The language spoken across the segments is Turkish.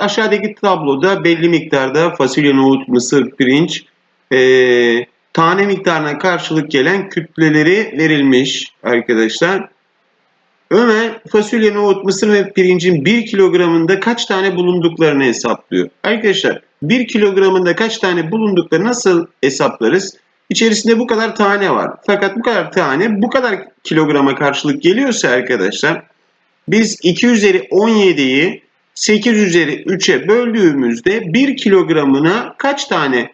Aşağıdaki tabloda belli miktarda fasulye, nohut, mısır, pirinç e, tane miktarına karşılık gelen kütleleri verilmiş arkadaşlar. Ömer fasulye, nohut, mısır ve pirincin 1 kilogramında kaç tane bulunduklarını hesaplıyor. Arkadaşlar 1 kilogramında kaç tane bulunduklarını nasıl hesaplarız? İçerisinde bu kadar tane var. Fakat bu kadar tane bu kadar kilograma karşılık geliyorsa arkadaşlar biz 2 üzeri 17'yi 8 üzeri 3'e böldüğümüzde 1 kilogramına kaç tane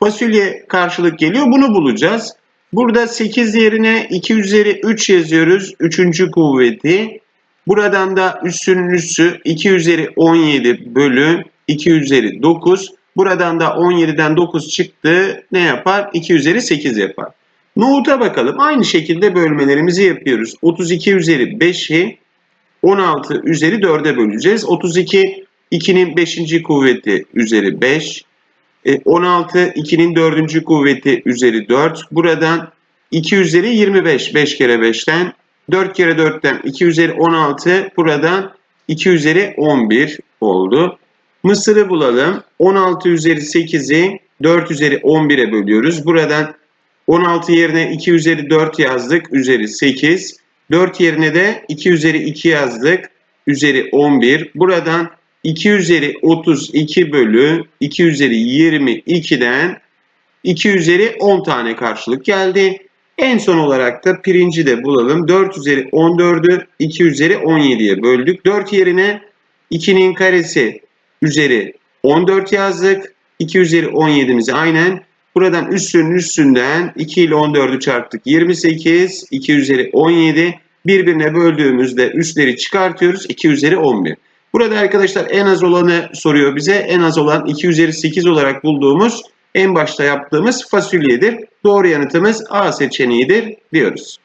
fasulye karşılık geliyor bunu bulacağız. Burada 8 yerine 2 üzeri 3 yazıyoruz. 3. kuvveti. Buradan da üssünün üssü 2 üzeri 17 bölü 2 üzeri 9. Buradan da 17'den 9 çıktı. Ne yapar? 2 üzeri 8 yapar. Nohut'a bakalım. Aynı şekilde bölmelerimizi yapıyoruz. 32 üzeri 5'i 16 üzeri 4'e böleceğiz. 32 2'nin 5. kuvveti üzeri 5. E, 16 2'nin 4. kuvveti üzeri 4. Buradan 2 üzeri 25. 5 kere 5'ten. 4 kere 4'ten 2 üzeri 16. Buradan 2 üzeri 11 oldu. Mısır'ı bulalım. 16 üzeri 8'i 4 üzeri 11'e bölüyoruz. Buradan 16 yerine 2 üzeri 4 yazdık. Üzeri 8. 4 yerine de 2 üzeri 2 yazdık. Üzeri 11. Buradan 2 üzeri 32 bölü 2 üzeri 22'den 2 üzeri 10 tane karşılık geldi. En son olarak da pirinci de bulalım. 4 üzeri 14'ü 2 üzeri 17'ye böldük. 4 yerine 2'nin karesi üzeri 14 yazdık. 2 üzeri 17'mizi aynen. Buradan üssünün üstünden 2 ile 14'ü çarptık. 28, 2 üzeri 17. Birbirine böldüğümüzde üsleri çıkartıyoruz. 2 üzeri 11. Burada arkadaşlar en az olanı soruyor bize. En az olan 2 üzeri 8 olarak bulduğumuz en başta yaptığımız fasulyedir. Doğru yanıtımız A seçeneğidir diyoruz.